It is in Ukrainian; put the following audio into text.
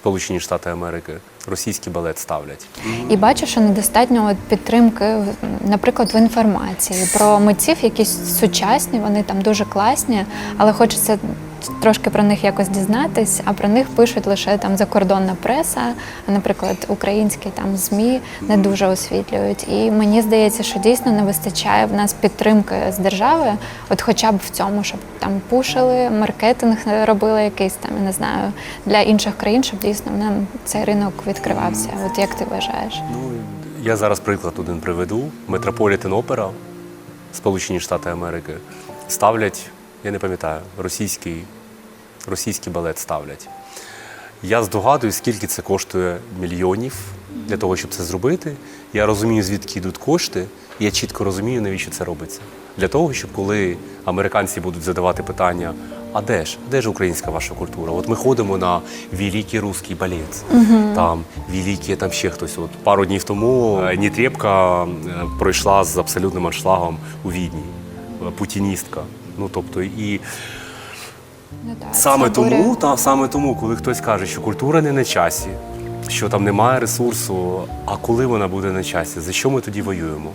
Сполучені Штати Америки, російський балет ставлять. І бачу, що недостатньо от підтримки, наприклад, в інформації про митців, якісь сучасні, вони там дуже класні, але хочеться трошки про них якось дізнатись, а про них пишуть лише там закордонна преса, а, наприклад, українські там ЗМІ не дуже освітлюють. І мені здається, що дійсно не вистачає в нас підтримки з держави, от хоча б в цьому, щоб там пушили, маркетинг робили якийсь там, я не знаю, для інших країн, щоб дійсно нам цей ринок відкривався. От як ти вважаєш? Ну, я зараз приклад один приведу. Метрополітен Опера, Сполучені Штати Америки, ставлять, я не пам'ятаю, російський, російський балет ставлять. Я здогадую, скільки це коштує мільйонів для того, щоб це зробити. Я розумію, звідки йдуть кошти, і я чітко розумію, навіщо це робиться. Для того, щоб коли американці будуть задавати питання, а де ж, де ж українська ваша культура? От ми ходимо на великий русський балет, там великі, там ще хтось. От пару днів тому е, Нітрєпка е, пройшла з абсолютним аншлагом у Відні, е, путіністка. Ну тобто і Ну, так, Саме тому, буря. та саме тому, коли хтось каже, що культура не на часі, що там немає ресурсу, а коли вона буде на часі, за що ми тоді воюємо?